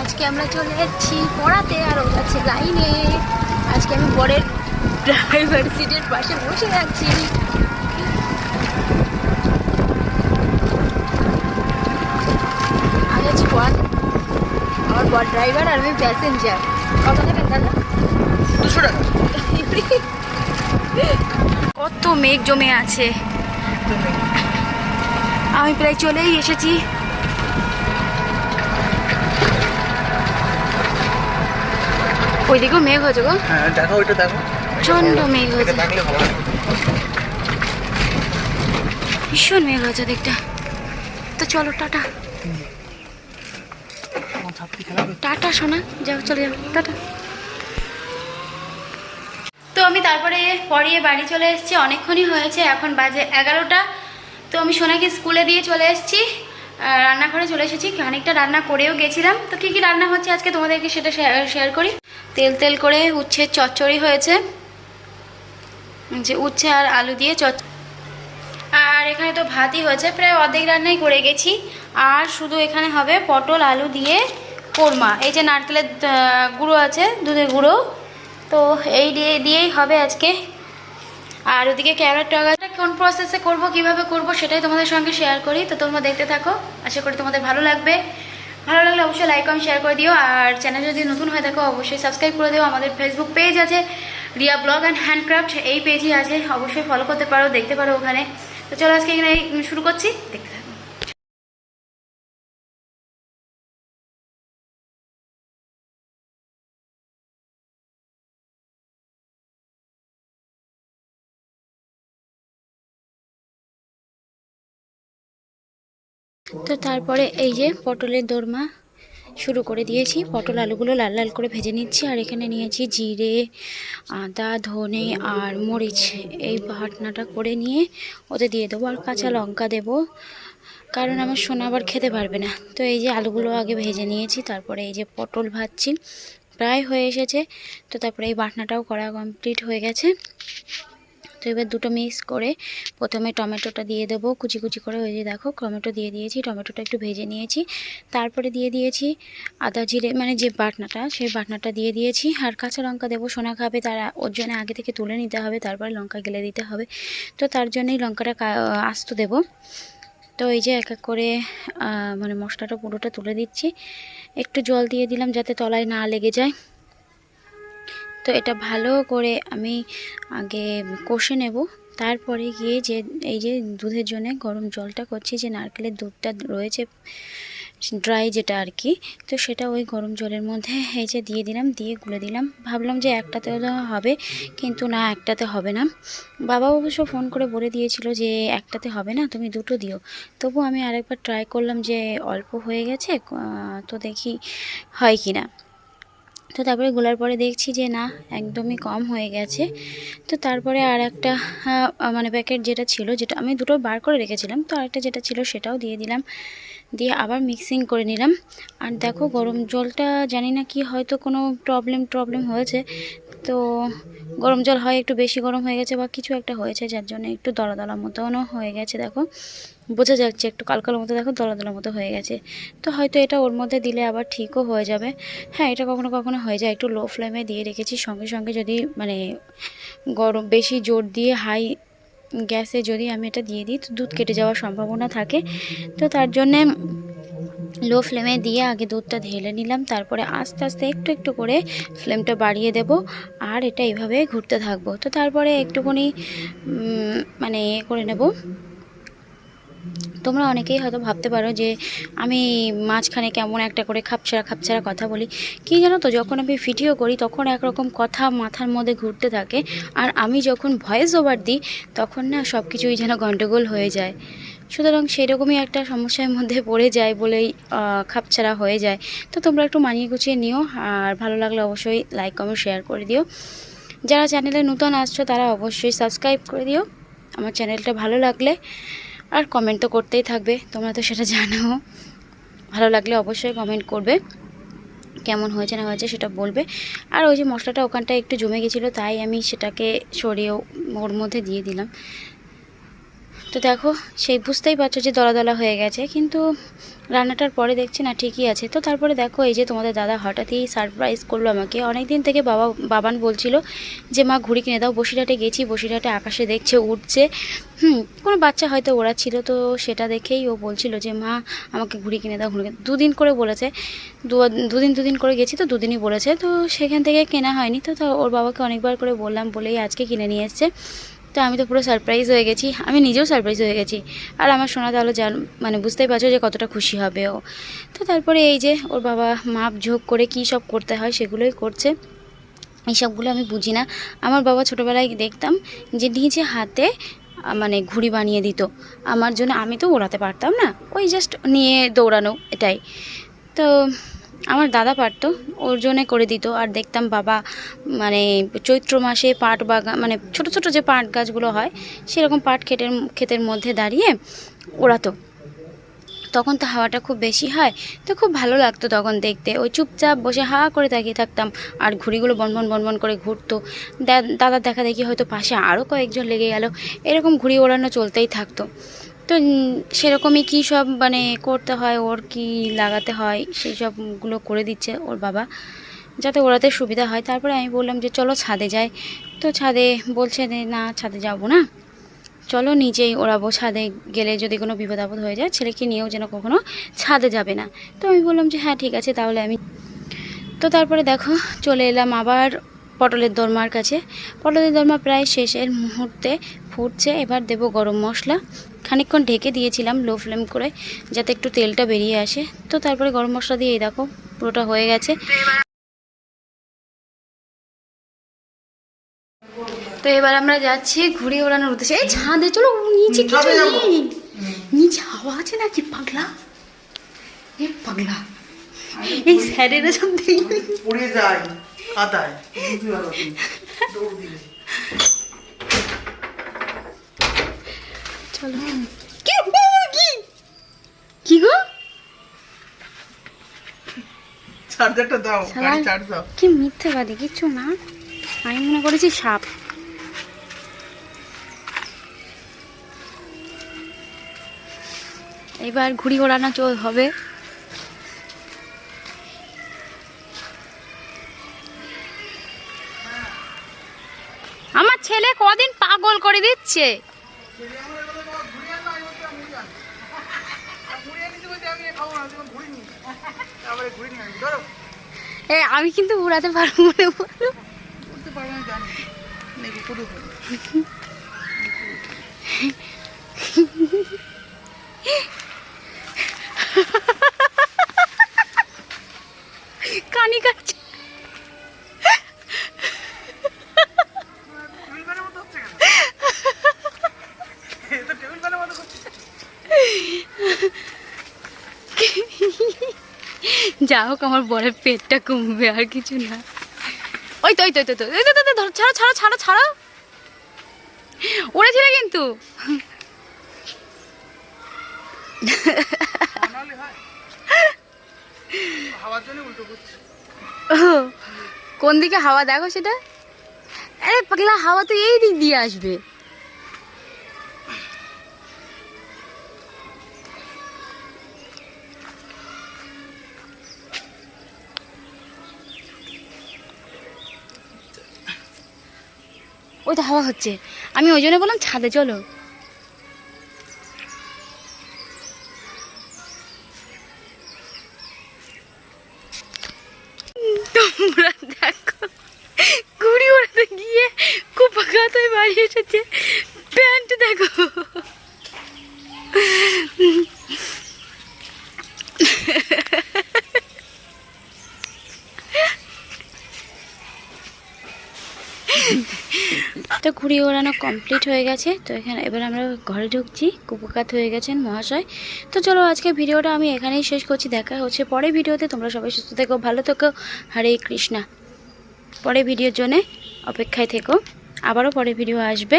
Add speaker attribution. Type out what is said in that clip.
Speaker 1: আজকে আমরা চলে যাচ্ছি পড়াতে আর ও যাচ্ছে লাইনে। আজকে আমি বরের ড্রাইভার সিটের পাশে বসে যাচ্ছি আমি আছি পড়াতে আমার বর ড্রাইভার আর আমি প্যাসেঞ্জার কত নেবেন দাদা?
Speaker 2: দুশো টাকা।
Speaker 1: কত মেঘ জমে আছে। আমি প্রায় চলেই এসেছি। ওইদিকেও মেঘ হয়েছে গো।
Speaker 2: হ্যাঁ দেখো ওইটা দেখো।
Speaker 1: প্রচণ্ড মেঘ হয়েছে। ভীষণ মেঘ হয়েছে দিকটা তো চলো টাটা। টাটা সোনা। যাও চলে যাও। টাটা। তো আমি তারপরে পড়িয়ে বাড়ি চলে এসেছি। অনেকক্ষণই হয়েছে এখন বাজে এগারোটা। তো আমি সোনাকে স্কুলে দিয়ে চলে এসেছি। রান্নাঘরে চলে এসেছি। খানিকটা রান্না করেও গেছিলাম। তো কী কী রান্না হচ্ছে আজকে তোমাদেরকে সেটা শেয়ার করি? তেল তেল করে উচ্ছে চচ্চড়ি হয়েছে। যে উচ্ছে আর আলু দিয়ে চচ আর এখানে তো ভাতই হয়েছে। প্রায় অর্ধেক রান্নাই করে গেছি। আর শুধু এখানে হবে পটল, আলু দিয়ে কোরমা। এই যে নারকেলের গুঁড়ো আছে, দুধের গুঁড়ো। তো এই দিয়ে, দিয়েই হবে আজকে। আর ওদিকে ক্যারেট টাগাটা কোন প্রসেসে করব, কীভাবে করব সেটাই তোমাদের সঙ্গে শেয়ার করি। তো তোমরা দেখতে থাকো। আশা করি তোমাদের ভালো লাগবে। ভালো লাগলে অবশ্যই লাইক কমেন্ট শেয়ার করে দিও। আর চ্যানেল যদি নতুন হয়ে থাকো, অবশ্যই সাবস্ক্রাইব করে দিও। আমাদের ফেসবুক পেজ আছে রিয়া ব্লগ অ্যান্ড হ্যান্ডক্রাফট এই পেজই আছে। অবশ্যই ফলো করতে পারো, দেখতে পারো ওখানে। তো চলো আজকে এখানে শুরু করছি। দেখতে তো তারপরে এই যে পটলের দোরমা শুরু করে দিয়েছি। পটল আলুগুলো লাল লাল করে ভেজে নিচ্ছি আর এখানে নিয়েছি জিরে, আদা, ধনে আর মরিচ। এই বাটনাটা করে নিয়ে ওতে দিয়ে দেবো আর কাঁচা লঙ্কা দেবো। কারণ আমার সোনা আবার খেতে পারবে না। তো এই যে আলুগুলো আগে ভেজে নিয়েছি, তারপরে এই যে পটল ভাজছি। প্রায় হয়ে এসেছে। তো তারপরে এই বাটনাটাও করা কমপ্লিট হয়ে গেছে। তো এবার দুটো মিক্স করে প্রথমে টমেটোটা দিয়ে দেবো কুচি কুচি করে। ওই যে দেখো টমেটো দিয়ে দিয়েছি, টমেটোটা একটু ভেজে নিয়েছি। তারপরে দিয়ে দিয়েছি আদা জিরে মানে যে বাটনাটা, সেই বাটনাটা দিয়ে দিয়েছি। আর কাঁচা লঙ্কা দেবো, সোনা খাবে, তারা ওর জন্য আগে থেকে তুলে নিতে হবে, তারপরে লঙ্কা গেলে দিতে হবে। তো তার জন্যই লঙ্কাটা আস্ত দেবো। তো এই যে এক এক করে মানে মশলাটা পুরোটা তুলে দিচ্ছি। একটু জল দিয়ে দিলাম যাতে তলায় না লেগে যায়। তো এটা ভালো করে আমি আগে কষে নেব। তারপরে গিয়ে যে, এই যে দুধের জন্য গরম জলটা করছি, যে নারকেলের দুধটা রয়েছে ড্রাই যেটা আর কি তো সেটা ওই গরম জলের মধ্যে এই যে দিয়ে দিলাম, দিয়ে গুলে দিলাম। ভাবলাম যে একটাতেও তো হবে, কিন্তু না, একটাতে হবে না। বাবা অবশ্য ফোন করে বলে দিয়েছিল যে একটাতে হবে না, তুমি দুটো দিও। তবু আমি আরেকবার ট্রাই করলাম যে অল্প হয়ে গেছে তো দেখি হয় কি না তো তারপরে গোলার পরে দেখছি যে না, একদমই কম হয়ে গেছে। তো তারপরে আর একটা মানে প্যাকেট যেটা ছিল, যেটা আমি দুটো বার করে রেখেছিলাম, তো আরেকটা যেটা ছিল সেটাও দিয়ে দিলাম। দিয়ে আবার মিক্সিং করে নিলাম। আর দেখো গরম জলটা জানি না কি হয়তো কোনো প্রবলেম প্রবলেম হয়েছে তো গরম জল হয় একটু বেশি গরম হয়ে গেছে বা কিছু একটা হয়েছে, যার জন্য একটু দলা দলা মতনও হয়ে গেছে, দেখো। বোঝা যাচ্ছে একটু কাল কালো মতো, দেখো দলা দলা মতো হয়ে গেছে। তো হয়তো এটা ওর মধ্যে দিলে আবার ঠিকও হয়ে যাবে। হ্যাঁ এটা কখনো কখনো হয়ে যায়। একটু লো ফ্লেমে দিয়ে রেখেছি। সঙ্গে সঙ্গে যদি মানে গরম, বেশি জোর দিয়ে হাই গ্যাসে যদি আমি এটা দিয়ে দিই, তো দুধ কেটে যাওয়ার সম্ভাবনা থাকে। তো তার জন্যে লো ফ্লেমে দিয়ে আগে দুধটা ঢেলে নিলাম। তারপরে আস্তে আস্তে একটু একটু করে ফ্লেমটা বাড়িয়ে দেব। আর এটা এইভাবে ঘুরতে থাকব। তো তারপরে একটুখানি মানে করে নেব। তোমরা অনেকেই হয়তো ভাবতে পারো যে আমি মাঝখানে কেমন একটা করে খাপছাড়া খাপছাড়া কথা বলি। কি জানো তো, যখন আমি ভিডিও করি তখন একরকম কথা মাথার মধ্যে ঘুরতে থাকে আর আমি যখন ভয়েস ওভার দিই তখন না সব কিছুই যেন গণ্ডগোল হয়ে যায়। সুতরাং সেরকমই একটা সমস্যার মধ্যে পড়ে যায় বলেই খাপছাড়া হয়ে যায়। তো তোমরা একটু মানিয়ে গুছিয়ে নিও আর ভালো লাগলে অবশ্যই লাইক কমেন্ট শেয়ার করে দিও। যারা চ্যানেলে নতুন আসছো তারা অবশ্যই সাবস্ক্রাইব করে দিও। আমার চ্যানেলটা ভালো লাগলে আর কমেন্ট তো করতেই থাকবে, তোমরা তো সেটা জানো। ভালো লাগলে অবশ্যই কমেন্ট করবে, কেমন হয়েছে না হয়েছে সেটা বলবে। আর ওই যে মশলাটা ওখানটায় একটু জমে গেছিল, তাই আমি সেটাকে সরিয়েও ওর মধ্যে দিয়ে দিলাম। তো দেখো, সেই বুঝতেই পারছ যে দলা দলা হয়ে গেছে, কিন্তু রান্নাটার পরে দেখছি না ঠিকই আছে। তো তারপরে দেখো, এই যে তোমাদের দাদা হঠাৎই সারপ্রাইজ করল আমাকে। অনেক দিন থেকে বাবা, বাবান বলছিল যে, মা, ঘুড়ি কিনে দাও, বসিরহাটে গেছি, বসিরহাটে আকাশে দেখছে, উঠছে। হুম, কোনো বাচ্চা হয়তো ওড়াচ্ছিল তো সেটা দেখেই ও বলছিল যে, মা, আমাকে ঘুড়ি কিনে দাও, ঘুড়ি দুদিন করে বলেছে দুদিন দুদিন করে গেছি তো দুদিনই বলেছে, তো সেখান থেকে কেনা হয়নি। তো ওর বাবাকে অনেকবার করে বললাম, বলেই আজকে কিনে নিয়ে এসছে। তো আমি তো পুরো সারপ্রাইজ হয়ে গেছি। আমি নিজেও সারপ্রাইজ হয়ে গেছি। আর আমার শোনা তাহলে জান মানে বুঝতেই পারছ যে কতটা খুশি হবে ও। তো তারপরে এই যে ওর বাবা মাপ ঝোঁক করে কী সব করতে হয় সেগুলোই করছে। এইসবগুলো আমি বুঝি না। আমার বাবা ছোটোবেলায় দেখতাম যে নিজে হাতে মানে ঘুড়ি বানিয়ে দিত। আমার জন্য আমি তো ওড়াতে পারতাম না। ওই জাস্ট নিয়ে দৌড়ানো এটাই। তো আমার দাদা পারতো, ওর জন্যে করে দিত। আর দেখতাম বাবা মানে চৈত্র মাসে পাট বাগান মানে ছোট ছোট যে পাট গাছগুলো হয়, সেরকম পাট ক্ষেতের ক্ষেতের মধ্যে দাঁড়িয়ে ওড়াতো। তখন তো হাওয়াটা খুব বেশি হয়, তো খুব ভালো লাগতো তখন দেখতে। ওই চুপচাপ বসে হা করে তাকিয়ে থাকতাম, আর ঘুড়িগুলো বনবন বনবন করে ঘুরতো। দাদার দেখা দেখি হয়তো পাশে আরও কয়েকজন লেগে গেল, এরকম ঘুড়ি ওড়ানো চলতেই থাকতো। তো সেরকমই কী সব মানে করতে হয়, ওর কি লাগাতে হয়, সেই সবগুলো করে দিচ্ছে ওর বাবা, যাতে ওরাতে সুবিধা হয়। তারপরে আমি বললাম যে, চলো ছাদে যাই। তো ছাদে বলছে না, ছাদে যাব না। চলো নিজেই ওড়াবো ছাদে গেলে যদি কোনো বিপদ আপদ হয়ে যায়, ছেলেকে নিয়েও যেন কখনো ছাদে যাবে না। তো আমি বললাম যে হ্যাঁ ঠিক আছে, তাহলে আমি তো তারপরে দেখো, চলে এলাম আবার পটলের দরমার কাছে। পটলের দরমা প্রায় শেষের মুহূর্তে ফুটছে। এবার দেব গরম মশলা। খানিকক্ষণ ঢেকে দিয়েছিলাম লো ফ্লেম করে যাতে একটু তেলটা বেরিয়ে আসে। তো তারপরে গরম মশলা দিয়ে এই দেখো পুরোটা হয়ে গেছে। তো এবার আমরা যাচ্ছি ঘুড়ি ওড়ানোর উদ্দেশ্যে। এই ছাদে চলো নিচে কিছু নেই নিচে হাওয়া আছে নাকি পাগলা? এ পাগলা। এই স্যারেরা সব দেখবে
Speaker 2: পড়ে যায়। কাদায়
Speaker 1: চলো কি কি কি গো
Speaker 2: চার্জারটা দাও গাড়ি চার্জ দাও।
Speaker 1: কি মিথ্যেবাদী কিচ্ছু না। আমি মনে করেছি সাপ। এবার ঘুড়ি ওড়ানো চল হবে। ছেলে কদিন পাগল করে দিচ্ছে? আমি কিন্তু উড়াতে পারব মনে যা হোক আমার বরের পেটটা কমবে আর কিছু না। ওই তো ওই তো তো, ওই তো ছাড়ো ছাড়ো ছাড়ো ছাড়ো। উড়েছিল কিন্তু। কোন দিকে হাওয়া দেখো সেটা? আরে পাগলা হাওয়া তো এই দিক দিয়ে আসবে। ওই তো হাওয়া হচ্ছে। আমি ওই জন্য বললাম, ছাদে চলো। তোমরা দেখো ঘুড়ি ওড়াতে গিয়ে খুব বাড়ি এসেছে। প্যান্ট দেখো। ঘুড়ি ওড়ানো কমপ্লিট হয়ে গেছে। তো এখানে এবার আমরা ঘরে ঢুকছি। কুপকাত হয়ে গেছেন মহাশয়। তো চলো আজকে ভিডিওটা আমি এখানেই শেষ করছি। দেখা হচ্ছে পরে ভিডিওতে। তোমরা সবাই সুস্থ থেকো, ভালো থেকো। হরে কৃষ্ণা। পরে ভিডিওর জন্যে অপেক্ষায় থেকো। আবারও পরে ভিডিও আসবে।